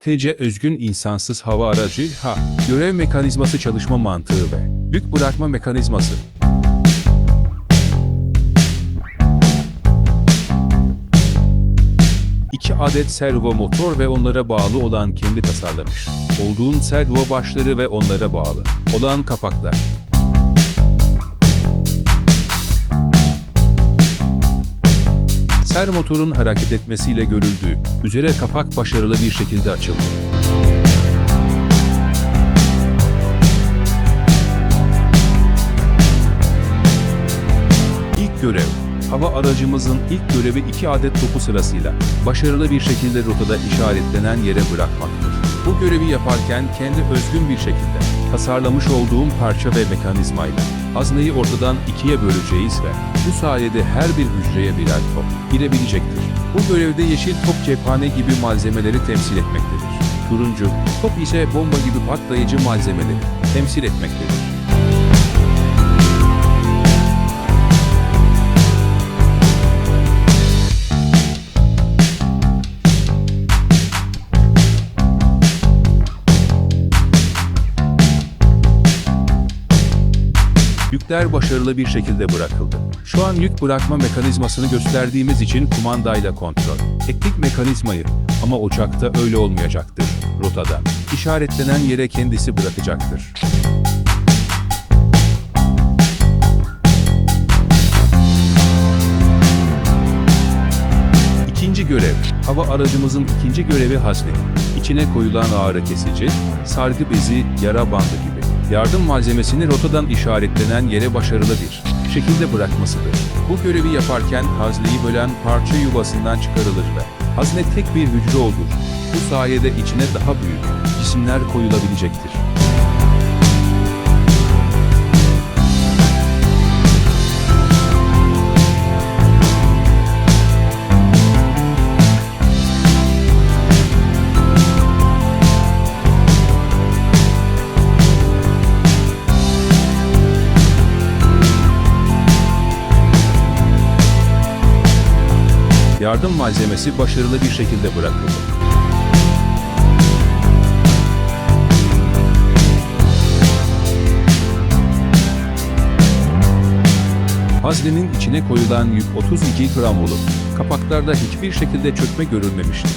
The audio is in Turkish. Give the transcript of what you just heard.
TC özgün insansız hava aracı HA, görev mekanizması çalışma mantığı ve yük bırakma mekanizması. İki adet servo motor ve onlara bağlı olan kendi tasarlamış. Olduğun servo başları ve onlara bağlı olan kapaklar. Ser motorun hareket etmesiyle görüldüğü üzere kapak başarılı bir şekilde açıldı. İlk görev, hava aracımızın ilk görevi iki adet topu sırasıyla başarılı bir şekilde rotada işaretlenen yere bırakmaktır. Bu görevi yaparken kendi özgün bir şekilde tasarlamış olduğum parça ve mekanizmayla hazneyi ortadan ikiye böleceğiz ve bu sayede her bir hücreye birer top girebilecektir. Bu görevde yeşil top cephane gibi malzemeleri temsil etmektedir. Turuncu top ise bomba gibi patlayıcı malzemeleri temsil etmektedir. Yükler başarılı bir şekilde bırakıldı. Şu an yük bırakma mekanizmasını gösterdiğimiz için kumandayla kontrol. Teknik mekanizmayı ama uçakta öyle olmayacaktır. Rotada işaretlenen yere kendisi bırakacaktır. İkinci görev, hava aracımızın ikinci görevi hazne. İçine koyulan ağrı kesici, sargı bezi, yara bandı gibi yardım malzemesini rotadan işaretlenen yere başarılı bir şekilde bırakmasıdır. Bu görevi yaparken hazneyi bölen parça yuvasından çıkarılır ve hazne tek bir hücre olur. Bu sayede içine daha büyük cisimler koyulabilecektir. Yardım malzemesi başarılı bir şekilde bırakıldı. Haznenin içine koyulan yük 32 gram olup kapaklarda hiçbir şekilde çökme görülmemiştir.